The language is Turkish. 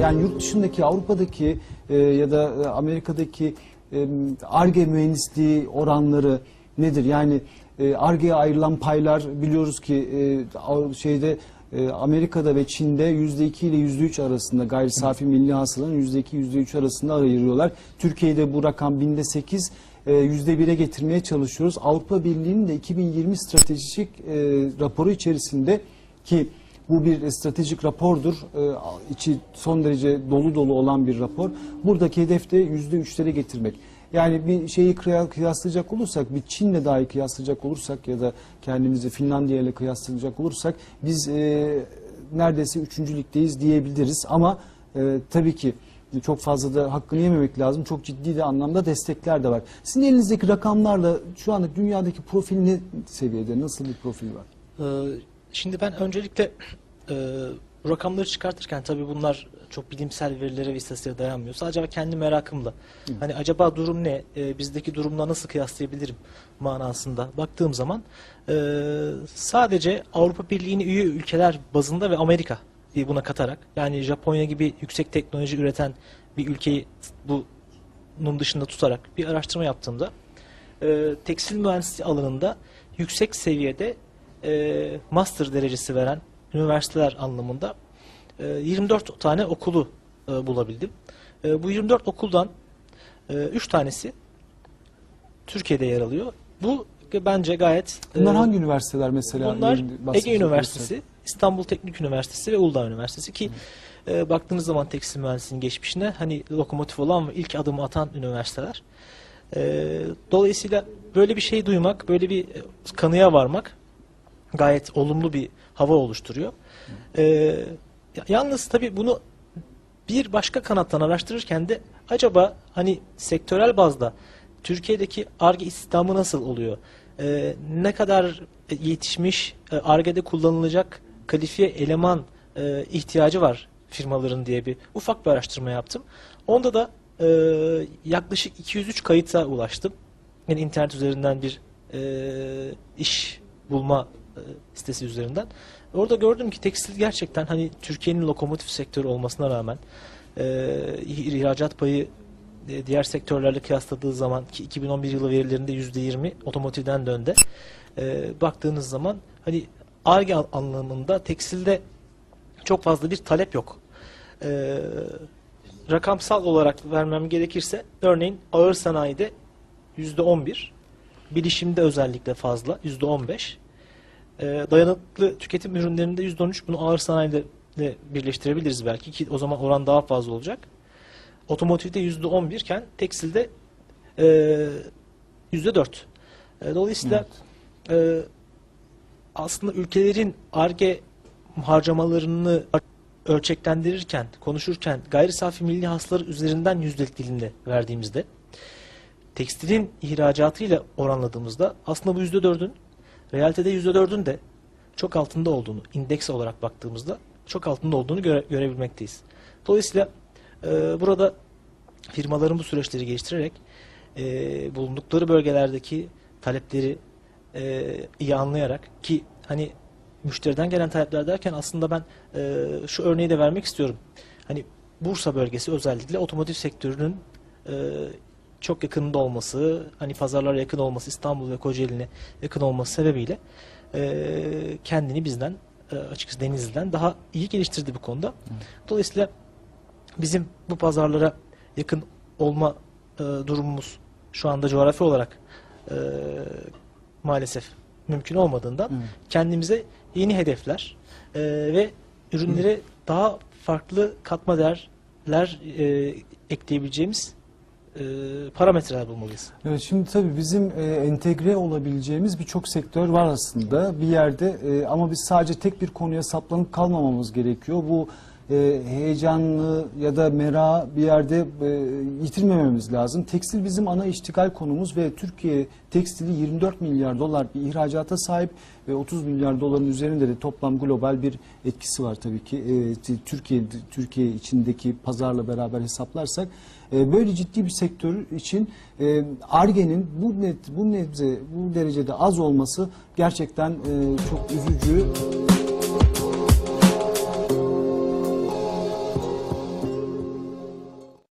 Yani yurt dışındaki Avrupa'daki e, ya da e, Amerika'daki ARGE mühendisliği oranları nedir? Yani e, ARGE'ye ayrılan paylar biliyoruz ki e, şeyde e, Amerika'da ve Çin'de %2 ile %3 arasında gayri safi milli hasılanın %2 %3 arasında ayırıyorlar. Türkiye'de bu rakam binde 8 e, %1'e getirmeye çalışıyoruz. Avrupa Birliği'nin de 2020 stratejik e, raporu içerisinde ki bu bir stratejik rapordur. E, içi son derece dolu dolu olan bir rapor. Buradaki hedef de yüzde üçlere getirmek. Yani bir şeyi kıya- kıyaslayacak olursak, bir Çin'le dahi kıyaslayacak olursak ya da kendimizi Finlandiya ile kıyaslayacak olursak biz e, neredeyse üçüncü ligdeyiz diyebiliriz. Ama e, tabii ki çok fazla da hakkını yememek lazım. Çok ciddi de anlamda destekler de var. Sizin elinizdeki rakamlarla şu anda dünyadaki profil ne seviyede? Nasıl bir profil var? Ee, Şimdi ben öncelikle e, rakamları çıkartırken tabii bunlar çok bilimsel verilere ve istatistiğe dayanmıyor. Sadece kendi merakımla. Hani acaba durum ne? E, bizdeki durumla nasıl kıyaslayabilirim manasında baktığım zaman e, sadece Avrupa Birliği'ne üye ülkeler bazında ve Amerika buna katarak yani Japonya gibi yüksek teknoloji üreten bir ülkeyi bunun dışında tutarak bir araştırma yaptığımda e, tekstil mühendisliği alanında yüksek seviyede e, master derecesi veren üniversiteler anlamında e, 24 tane okulu e, bulabildim. E, bu 24 okuldan e, 3 tanesi Türkiye'de yer alıyor. Bu bence gayet Bunlar e, hangi üniversiteler mesela? Bunlar Ege Üniversitesi, İstanbul Teknik Üniversitesi ve Uludağ Üniversitesi ki e, baktığınız zaman tekstil mühendisliğinin geçmişine hani lokomotif olan ve ilk adımı atan üniversiteler. E, dolayısıyla böyle bir şey duymak, böyle bir e, kanıya varmak gayet olumlu bir hava oluşturuyor. E, ya- yalnız tabii bunu bir başka kanattan araştırırken de acaba hani sektörel bazda Türkiye'deki ARGE istihdamı nasıl oluyor? Ee, ne kadar yetişmiş e, ARGE'de kullanılacak kalifiye eleman e, ihtiyacı var firmaların diye bir ufak bir araştırma yaptım. Onda da e, yaklaşık 203 kayıta ulaştım. Yani internet üzerinden bir e, iş bulma sitesi üzerinden. Orada gördüm ki tekstil gerçekten hani Türkiye'nin lokomotif sektörü olmasına rağmen e, ihracat payı e, diğer sektörlerle kıyasladığı zaman ki 2011 yılı verilerinde %20 otomotivden dönde. E, baktığınız zaman hani ARGE an- anlamında tekstilde çok fazla bir talep yok. E, rakamsal olarak vermem gerekirse örneğin ağır sanayide %11, bilişimde özellikle fazla %15, e, dayanıklı tüketim ürünlerinde %13 bunu ağır sanayide de birleştirebiliriz belki ki o zaman oran daha fazla olacak. Otomotivde %11 iken tekstilde e, %4. E, dolayısıyla e, aslında ülkelerin ARGE harcamalarını ölçeklendirirken, konuşurken gayri safi milli hasıları üzerinden yüzdelik dilimle verdiğimizde tekstilin ihracatıyla oranladığımızda aslında bu %4'ün realitede %4'ün de çok altında olduğunu, indeks olarak baktığımızda çok altında olduğunu göre- görebilmekteyiz. Dolayısıyla e, burada firmaların bu süreçleri geliştirerek e, bulundukları bölgelerdeki talepleri e, iyi anlayarak ki hani müşteriden gelen talepler derken aslında ben e, şu örneği de vermek istiyorum. Hani Bursa bölgesi özellikle otomotiv sektörünün e, çok yakınında olması, hani pazarlara yakın olması, İstanbul ve Kocaeli'ne yakın olması sebebiyle e, kendini bizden e, açıkçası Denizli'den daha iyi geliştirdi bu konuda. Dolayısıyla bizim bu pazarlara yakın olma e, durumumuz şu anda coğrafi olarak e, maalesef mümkün olmadığından Evet. kendimize yeni hedefler e, ve ürünlere daha farklı katma değerler e, ekleyebileceğimiz parametreler bulmalıyız. Evet, şimdi tabii bizim e, entegre olabileceğimiz birçok sektör var aslında bir yerde e, ama biz sadece tek bir konuya saplanıp kalmamamız gerekiyor. Bu e, heyecanlı ya da mera bir yerde e, yitirmememiz lazım. Tekstil bizim ana iştigal konumuz ve Türkiye tekstili 24 milyar dolar bir ihracata sahip ve 30 milyar doların üzerinde de toplam global bir etkisi var tabii ki. E, Türkiye Türkiye içindeki pazarla beraber hesaplarsak e, böyle ciddi bir sektör için e, Arge'nin bu net bu nebze bu derecede az olması gerçekten e, çok üzücü.